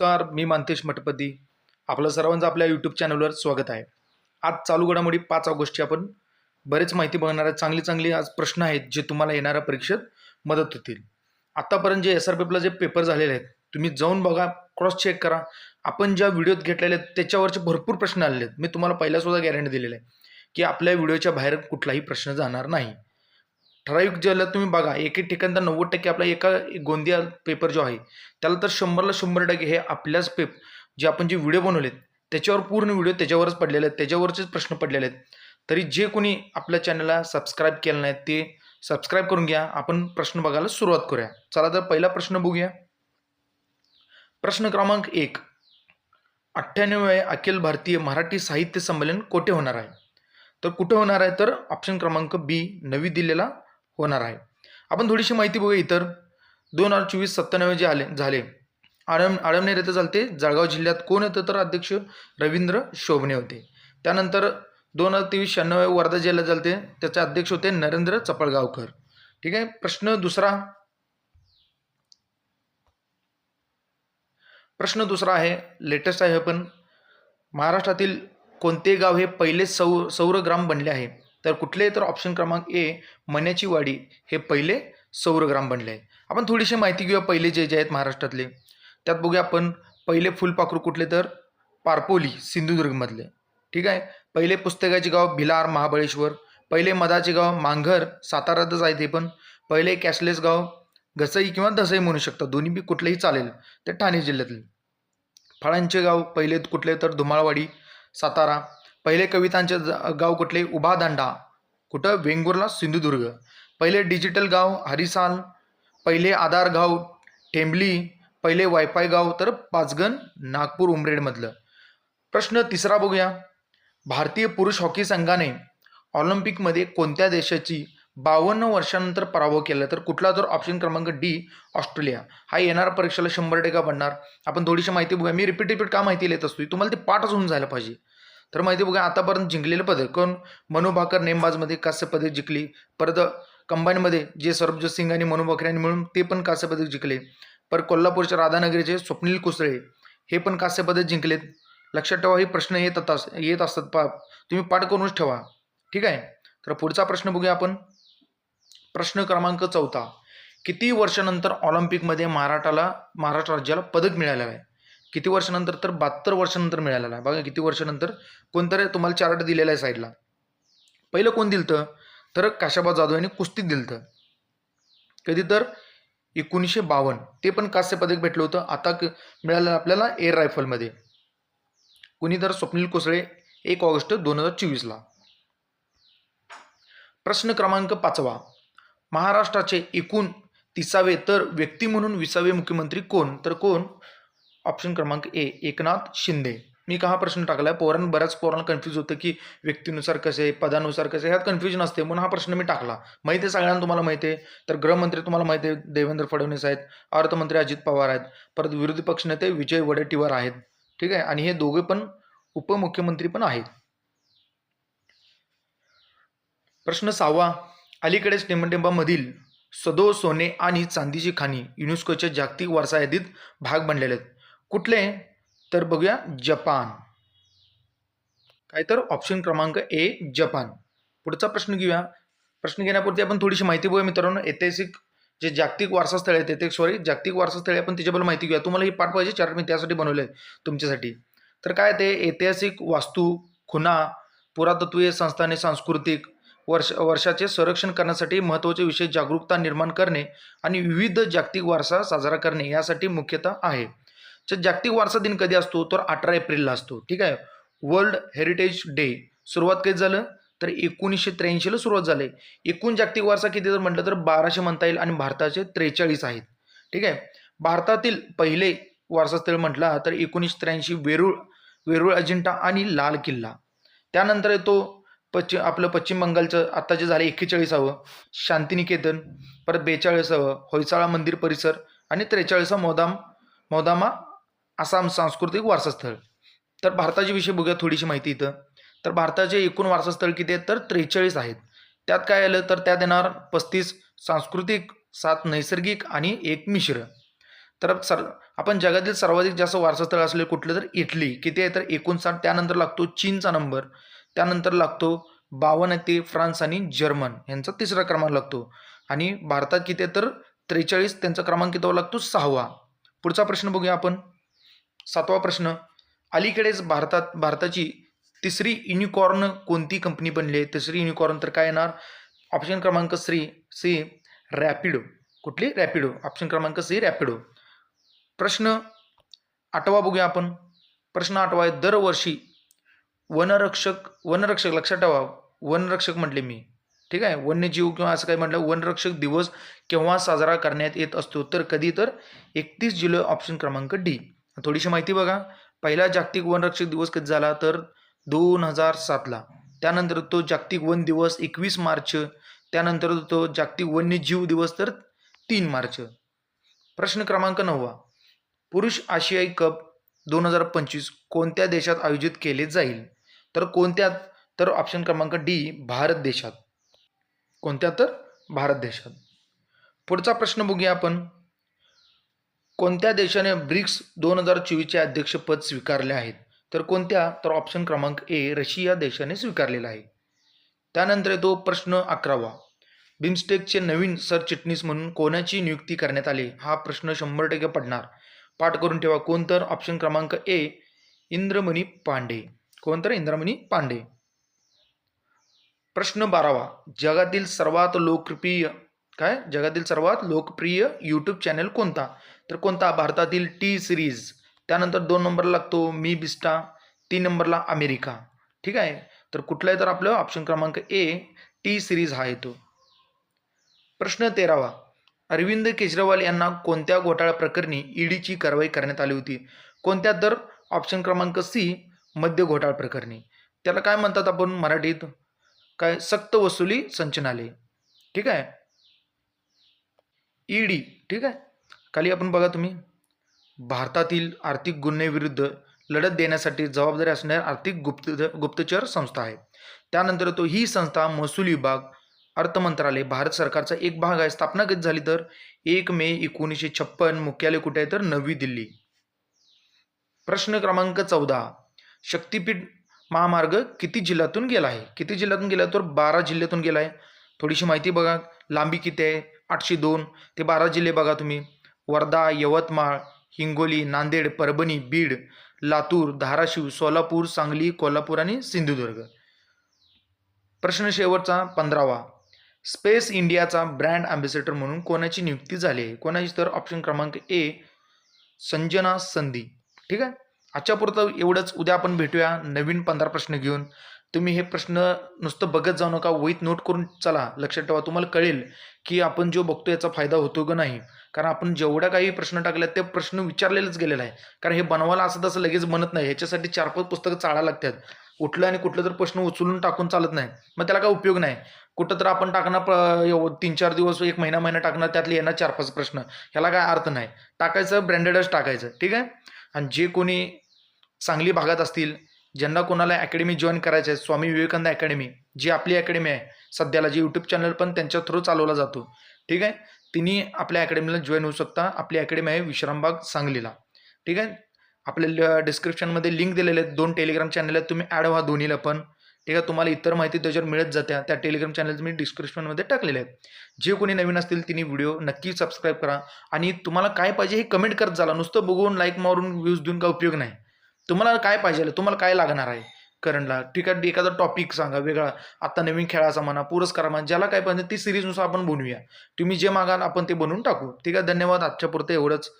नमस्कार मी मानतेश मठपती. आपलं सर्वांचं आपल्या यूट्यूब चॅनलवर स्वागत आहे. आज चालू घडामोडी पाच ऑगस्टची आपण बरेच माहिती बघणार आहे चांगली चांगली आज प्रश्न आहेत जे तुम्हाला येणाऱ्या परीक्षेत मदत होतील. आत्तापर्यंत जे एस आर पेपरला जे पेपर झालेले आहेत तुम्ही जाऊन बघा क्रॉस चेक करा. आपण ज्या व्हिडिओत घेतलेले आहेत त्याच्यावरचे भरपूर प्रश्न आलेले आहेत. मी तुम्हाला पहिल्यासुद्धा गॅरंटी दिलेली आहे की आपल्या व्हिडिओच्या बाहेर कुठलाही प्रश्न जाणार नाही. ठराविक ज्याला तुम्ही बघा एक एक ठिकाण तर नव्वद टक्के आपला एका गोंदिया पेपर जो आहे त्याला तर शंभरला शंभर टक्के हे आपल्याच पेप जे आपण जे व्हिडिओ बनवलेत त्याच्यावर पूर्ण व्हिडिओ त्याच्यावरच पडलेले आहेत त्याच्यावरचेच प्रश्न पडलेले आहेत. तरी जे कोणी आपल्या चॅनलला सबस्क्राईब केलं नाही ते सबस्क्राईब करून घ्या. आपण प्रश्न बघायला सुरुवात करूया. चला तर पहिला प्रश्न बघूया. प्रश्न क्रमांक एक. अठ्ठ्याण्णवे अखिल भारतीय मराठी साहित्य संमेलन कोठे होणार आहे? तर कुठे होणार आहे? तर ऑप्शन क्रमांक बी नवी दिल्लीला होणार आहे. आपण थोडीशी माहिती बघूया इतर. दोन हजार चोवीस सत्त्याण्णव जे आले झाले. आळम आळमनेर येथे चालते. जळगाव जिल्ह्यात कोण होतं तर अध्यक्ष रवींद्र शोभणे होते. त्यानंतर दोन हजार तेवीस शहाण्णव वर्धा जिल्ह्यात चालते. त्याचे अध्यक्ष होते नरेंद्र चपळगावकर. ठीक आहे प्रश्न दुसरा. प्रश्न दुसरा आहे लेटेस्ट आहे पण महाराष्ट्रातील कोणते गाव हे पहिले सौ सौरग्राम बनले आहे? तर कुठले तर ऑप्शन क्रमांक ए मण्याची वाडी हे पहिले सौरग्राम बनले आहे. आपण थोडीशी माहिती घेऊया पहिले जे जे आहेत महाराष्ट्रातले. त्यात बघूया आपण पहिले फुलपाखरू कुठले तर? पारपोली सिंधुदुर्गमधले. ठीक आहे? पहिले पुस्तकाचे गाव भिलार महाबळेश्वर. पहिले मधाचे गाव मांघर साताऱ्यातच आहे ते पण. पहिले कॅशलेस गाव घसई किंवा दसई म्हणू शकता. दोन्ही बी कुठलेही चालेल. ते ठाणे जिल्ह्यातले. फळांचे गाव पहिले कुठले तर? धुमाळवाडी सातारा. पहिले कवितांचे ज- गाव कुठले? उभा दांडा कुठं? वेंगुर्ला सिंधुदुर्ग. पहिले डिजिटल गाव हरिसाल. पहिले आधार गाव टेंबली पहिले वायफाय गाव तर पाचगण नागपूर उमरेडमधलं. प्रश्न तिसरा बघूया. भारतीय पुरुष हॉकी संघाने ऑलिम्पिकमध्ये कोणत्या देशाची बावन्न वर्षानंतर पराभव केला? तर कुठला तर ऑप्शन क्रमांक डी ऑस्ट्रेलिया. हा येणार परीक्षेला शंभर टक्का बनणार. आपण थोडीशी माहिती बघूया. मी रिपीट रिपीट का माहिती लिहित असतो? तुम्हाला ते पाठच होऊन जायला पाहिजे. तर माहिती बघा आतापर्यंत जिंकलेलं पदक कोण? मनू भाकर नेमबाजमध्ये कांस्य पदक जिंकली. परत कंबाईनमध्ये जे सरबजोत सिंग आणि मनू भाकर यांनी मिळून ते पण कांस्य पदक जिंकले. पर कोल्हापूरच्या राधानगरीचे स्वप्नील कुसळे हे पण कांस्य पदक जिंकलेत. लक्षात ठेवा हे प्रश्न येत असतात येत असतात. पा तुम्ही पाठ करूनच ठेवा. ठीक आहे? तर पुढचा प्रश्न बघूया आपण. प्रश्न क्रमांक चौथा. किती वर्षानंतर ऑलिम्पिकमध्ये महाराष्ट्राला महाराष्ट्र राज्याला पदक मिळालं आहे? किती वर्षानंतर तर बहात्तर वर्षानंतर मिळालेला आहे. बघा किती वर्षानंतर कोणतरी तुम्हाला चार्ट दिलेला आहे साईडला पहिलं कोण दिलतं? तर काशाबा जाधव यांनी कुस्तीत दिलं कधी तर? एकोणीसशे बावन्न ते पण कांस्य पदक भेटलं होतं. आता क- मिळालं आपल्याला एअर रायफलमध्ये कुणी तर? स्वप्नील कोसळे एक ऑगस्ट दोन हजार चोवीसला प्रश्न क्रमांक पाचवा. महाराष्ट्राचे एकूण तिसावे तर व्यक्ती म्हणून विसावे मुख्यमंत्री कोण? तर कोण? ऑप्शन क्रमांक ए एकनाथ शिंदे. मी का हा प्रश्न टाकला आहे पोरांना बऱ्याच पोरांना कन्फ्यूज होतं की व्यक्तीनुसार कसे पदानुसार कसे ह्यात कन्फ्युजन असते. म्हणून हा प्रश्न मी टाकला. माहिती आहे सगळ्यांना तुम्हाला माहिती आहे. तर गृहमंत्री तुम्हाला माहिती आहे देवेंद्र फडणवीस आहेत अर्थमंत्री अजित पवार आहेत परत विरोधी पक्षनेते विजय वडेट्टीवार आहेत. ठीक आहे? आणि हे दोघे पण उपमुख्यमंत्री पण आहेत. प्रश्न सहावा. अलीकडेच टेंबटेंबामधील सदो सोने आणि चांदीची खाणी युनेस्कोच्या जागतिक वारसा यादीत भाग बनलेले आहेत. कुठले? तर बघूया जपान. काय तर ऑप्शन क्रमांक ए जपान. पुढचा प्रश्न घेऊया. प्रश्न घेण्यापूर्वी आपण थोडीशी माहिती बघूया मित्रांनो. ऐतिहासिक जे जागतिक वारसास्थळ आहेत ते सॉरी जागतिक वारसास्थळे आपण त्याच्याबद्दल माहिती घेऊया. तुम्हाला ही पाठ पाहिजे चार्ट मी त्यासाठी बनवले आहे तुमच्यासाठी. तर काय ते? ऐतिहासिक वास्तू खुणा पुरातत्वीय संस्थाने सांस्कृतिक वर्ष वर्षाचे संरक्षण करण्यासाठी महत्त्वाचे विषय जागरूकता निर्माण करणे आणि विविध जागतिक वारसा साजरा करणे यासाठी मुख्यतः आहे. जागतिक वारसा दिन कधी असतो? तर अठरा एप्रिलला असतो. ठीक आहे? वर्ल्ड हेरिटेज डे सुरुवात कधी झालं? तर एकोणीसशे त्र्याऐंशीला सुरुवात झाली. एकूण जागतिक वारसा किती जर म्हटलं तर बाराशे म्हणता येईल आणि भारताचे त्रेचाळीस आहेत. ठीक आहे? भारतातील पहिले वारसास्थळ म्हटला तर एकोणीसशे त्र्याऐंशी वेरूळ वेरूळ अजिंठा आणि लाल किल्ला. त्यानंतर येतो पश्चिम आपलं पश्चिम बंगालचं आत्ता जे झालं एक्केचाळीसावं शांतिनिकेतन परत बेचाळीसावं होयसाळा मंदिर परिसर आणि त्रेचाळीसा मोदाम मोदामा आसाम सांस्कृतिक वारसास्थळ. तर भारताच्या विषयी बघूया थोडीशी माहिती इथं. तर भारताचे एकूण वारसास्थळ किती आहेत? तर त्रेचाळीस आहेत. त्यात काय आलं? तर त्यात येणार पस्तीस सांस्कृतिक सात नैसर्गिक आणि एक मिश्र. तर सर आपण जगातील सर्वाधिक जास्त वारसास्थळ असलेलं कुठलं? तर इटली. किती आहे? तर एकोणसाठ. त्यानंतर लागतो चीनचा नंबर. त्यानंतर लागतो बावन्न ते फ्रान्स आणि जर्मन. यांचा तिसरा क्रमांक लागतो. आणि भारतात किती आहे? तर त्रेचाळीस. त्यांचा क्रमांक किती? लागतो सहावा. पुढचा प्रश्न बघूया आपण. सातवा प्रश्न. अलीकडेच भारतात भारताची तिसरी युनिकॉर्न कोणती कंपनी बनली? आहे तिसरी युनिकॉर्न तर काय येणार? ऑप्शन क्रमांक श्री सी रॅपिडो कुठली? रॅपिडो ऑप्शन क्रमांक सी रॅपिडो प्रश्न आठवा बघूया आपण. प्रश्न आठवा आहे दरवर्षी वनरक्षक वनरक्षक लक्षात ठेवा. वनरक्षक म्हटले मी. ठीक आहे? वन्यजीव किंवा असं काही म्हटलं वनरक्षक दिवस केव्हा साजरा करण्यात येत असतो? तर कधी? तर एकतीस जुलै ऑप्शन क्रमांक डी थोडीशी माहिती बघा. पहिला जागतिक वनरक्षक दिवस कधी झाला? तर दोन हजार सातला त्यानंतर तो जागतिक वन दिवस एकवीस मार्च. त्यानंतर तो जागतिक वन्यजीव दिवस तर तीन मार्च. प्रश्न क्रमांक नववा. पुरुष आशियाई कप दोन हजार पंचवीस कोणत्या देशात आयोजित केले जाईल? तर कोणत्या तर ऑप्शन क्रमांक डी भारत देशात. कोणत्या? तर भारत देशात. पुढचा प्रश्न बघूया आपण. कोणत्या देशाने ब्रिक्स दोन हजार चोवीसचे अध्यक्षपद स्वीकारले आहेत? तर कोणत्या? तर ऑप्शन क्रमांक ए रशिया देशाने स्वीकारलेला आहे. त्यानंतर येतो प्रश्न अकरावा. बिमस्टेकचे नवीन सरचिटणीस म्हणून कोणाची नियुक्ती करण्यात आली? हा प्रश्न शंभर टक्के पडणार. पाठ करून ठेवा. कोण तर? ऑप्शन क्रमांक ए इंद्रमणी पांडे. कोण तर? इंद्रमणी पांडे. प्रश्न बारावा. जगातील सर्वात लोकप्रिय काय? जगातील सर्वात लोकप्रिय यूट्यूब चॅनल कोणता? तर कोणता? भारतातील टी सिरीज त्यानंतर दोन नंबरला लागतो मी बिस्टा. तीन नंबरला अमेरिका. ठीक आहे? तर कुठलाही तर आपलं ऑप्शन क्रमांक ए टी सिरीज हा येतो. प्रश्न तेरावा. अरविंद केजरीवाल यांना कोणत्या घोटाळा प्रकरणी ईडीची कारवाई करण्यात आली होती? कोणत्या तर ऑप्शन क्रमांक सी मद्य घोटाळा प्रकरणी. त्याला काय म्हणतात आपण मराठीत? काय? सक्त वसुली संचनालय. ठीक आहे? ईडी ठीक आहे? खाली आपण बघा तुम्ही. भारतातील आर्थिक गुन्ह्याविरुद्ध लढत देण्यासाठी जबाबदारी असणारी आर्थिक गुप्त गुप्तचर संस्था आहे. त्यानंतर तो ही संस्था महसूल विभाग अर्थ मंत्रालय भारत सरकारचा एक भाग आहे. स्थापना कधी झाली तर? एक मे एकोणीसशे छप्पन. मुख्यालय कुठे आहे तर? नवी दिल्ली. प्रश्न क्रमांक चौदा. शक्तीपीठ महामार्ग किती जिल्ह्यातून गेला आहे? किती जिल्ह्यातून गेला तर? बारा जिल्ह्यातून गेला आहे. थोडीशी माहिती बघा. लांबी किती आहे? आठशे दोन. ते बारा जिल्हे बघा तुम्ही. वर्धा यवतमाळ हिंगोली नांदेड परभणी बीड लातूर धाराशिव सोलापूर सांगली कोल्हापूर आणि सिंधुदुर्ग. प्रश्न शेवटचा पंधरावा. स्पेस इंडियाचा ब्रँड अँबॅसेडर म्हणून कोणाची नियुक्ती झाली आहे? कोणाची? तर ऑप्शन क्रमांक ए संजना संधी. ठीक आहे? आजच्या पुरतं एवढंच. उद्या आपण भेटूया नवीन पंधरा प्रश्न घेऊन. तुम्ही हे प्रश्न नुसतं बघत जाऊ नका वहीत नोट करून चला लक्षात ठेवा. तुम्हाला कळेल की आपण जो बघतो याचा फायदा होतो का नाही. कारण आपण जेवढा काही प्रश्न टाकले ते प्रश्न विचारलेलेच गेलेला आहे कारण हे बनवायला असं तसं लगेच बनत नाही. ह्याच्यासाठी चार पाच पुस्तकं चाळा लागतात. कुठलं आणि कुठलं तर प्रश्न उचलून टाकून चालत नाही. मग त्याला काय उपयोग नाही. कुठं तर आपण टाकणार प- तीन चार दिवस एक महिना महिना टाकणार त्यातले येणार चार पाच प्रश्न. ह्याला काय अर्थ नाही. टाकायचं ब्रँडेडच टाकायचं. ठीक आहे? आणि जे कोणी सांगली भागात असतील ज्यांना कोणाला अकॅडमी जॉईन करायचं आहे स्वामी विवेकानंद अकॅडमी जी आपली अकॅडमी आहे सध्याला जी यूट्यूब चॅनल पण त्यांच्या थ्रू चालवला जातो. ठीक आहे? तिन्ही आपल्या अकॅडमीला जॉईन होऊ शकता. आपली अकॅडमी आहे विश्रामबाग सांगलीला. ठीक आहे? आपल्या डिस्क्रिप्शनमध्ये लिंक दिलेले आहेत. दोन टेलिग्राम चॅनल आहेत. तुम्ही ॲड व्हा दोन्हीला पण. ठीक आहे? तुम्हाला इतर माहिती त्याच्यावर मिळत जाते त्या टेलिग्राम चॅनल मी डिस्क्रिप्शनमध्ये टाकलेले आहेत. जे कोणी नवीन असतील तिने व्हिडिओ नक्की सबस्क्राईब करा. आणि तुम्हाला काय पाहिजे हे कमेंट करत झाला नुसतं बघून लाईक मारून व्ह्यूज देऊन का उपयोग नाही. तुम्हाला काय पाहिजे तुम्हाला काय लागणार आहे? करंटला ठीक आहे एखादा टॉपिक सांगा वेगळा. आता नवीन खेळाचा म्हणा पुरस्कार म्हणा ज्याला काय पाहिजे ती सिरीजनुसार आपण बनवूया. तुम्ही जे मागाल आपण ते बनवून टाकू. ठीक आहे धन्यवाद. आजच्या पुरतं एवढंच.